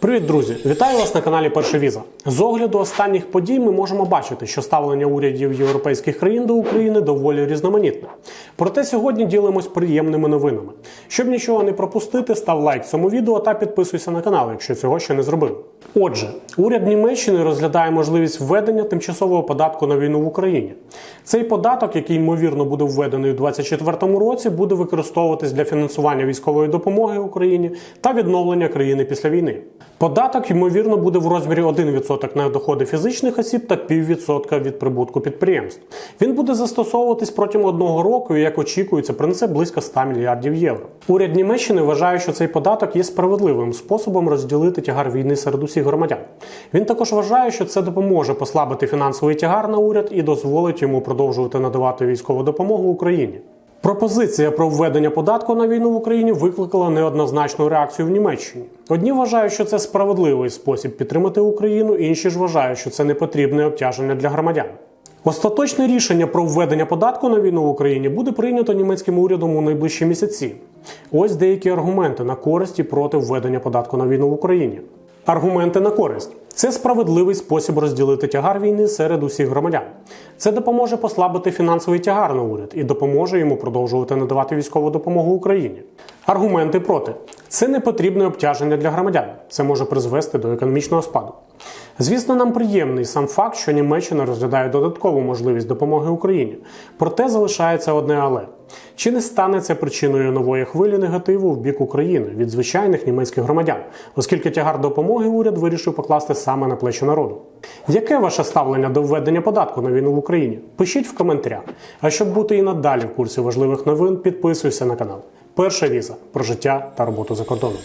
Привіт, друзі! Вітаю вас на каналі Перша Віза. З огляду останніх подій ми можемо бачити, що ставлення урядів європейських країн до України доволі різноманітне. Проте сьогодні ділимось приємними новинами. Щоб нічого не пропустити, став лайк цьому відео та підписуйся на канал, якщо цього ще не зробив. Отже, уряд Німеччини розглядає можливість введення тимчасового податку на війну в Україні. Цей податок, який ймовірно буде введений у 2024 році, буде використовуватись для фінансування військової допомоги Україні та відновлення країни після війни. Податок, ймовірно, буде в розмірі 1% на доходи фізичних осіб та 0,5% від прибутку підприємств. Він буде застосовуватись протягом одного року і, як очікується, принесе близько 100 мільярдів євро. Уряд Німеччини вважає, що цей податок є справедливим способом розділити тягар війни серед усіх громадян. Він також вважає, що це допоможе послабити фінансовий тягар на уряд і дозволить йому продовжувати надавати військову допомогу Україні. Пропозиція про введення податку на війну в Україні викликала неоднозначну реакцію в Німеччині. Одні вважають, що це справедливий спосіб підтримати Україну, інші ж вважають, що це непотрібне обтяження для громадян. Остаточне рішення про введення податку на війну в Україні буде прийнято німецьким урядом у найближчі місяці. Ось деякі аргументи на користь і проти введення податку на війну в Україні. Аргументи на користь це справедливий спосіб розділити тягар війни серед усіх громадян. Це допоможе послабити фінансовий тягар на уряд і допоможе йому продовжувати надавати військову допомогу Україні. Аргументи проти це не потрібне обтяження для громадян. Це може призвести до економічного спаду. Звісно, нам приємний сам факт, що Німеччина розглядає додаткову можливість допомоги Україні. Проте залишається одне але. Чи не стане це причиною нової хвилі негативу в бік України від звичайних німецьких громадян, оскільки тягар допомоги уряд вирішив покласти саме на плечі народу? Яке ваше ставлення до введення податку на війну в Україні? Пишіть в коментарях. А щоб бути і надалі в курсі важливих новин, підписуйся на канал. Перша віза про життя та роботу за кордоном.